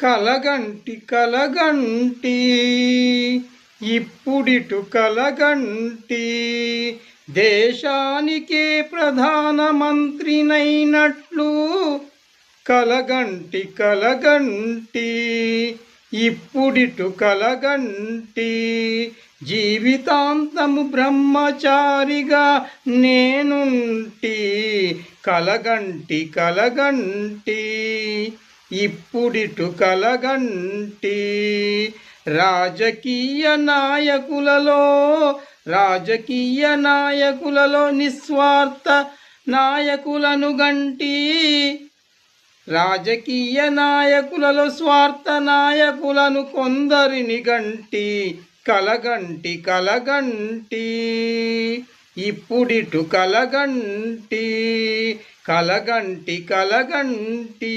కలగంటి కలగంటి ఇప్పుడిటు కలగంటి. దేశానికే ప్రధానమంత్రినైనట్లు కలగంటి కలగంటి ఇప్పుడిటు కలగంటి. జీవితాంతము బ్రహ్మచారిగా నేనుంటి కలగంటి కలగంటి. ఇప్పుడిటు కలగంటి రాజకీయ నాయకులలో రాజకీయ నాయకులలో నిస్వార్థ నాయకులను గంటి. రాజకీయ నాయకులలో స్వార్థ నాయకులను కొందరిని గంటి. కలగంటి కలగంటి ఇప్పుడిటు కలగంటి కలగంటి కలగంటి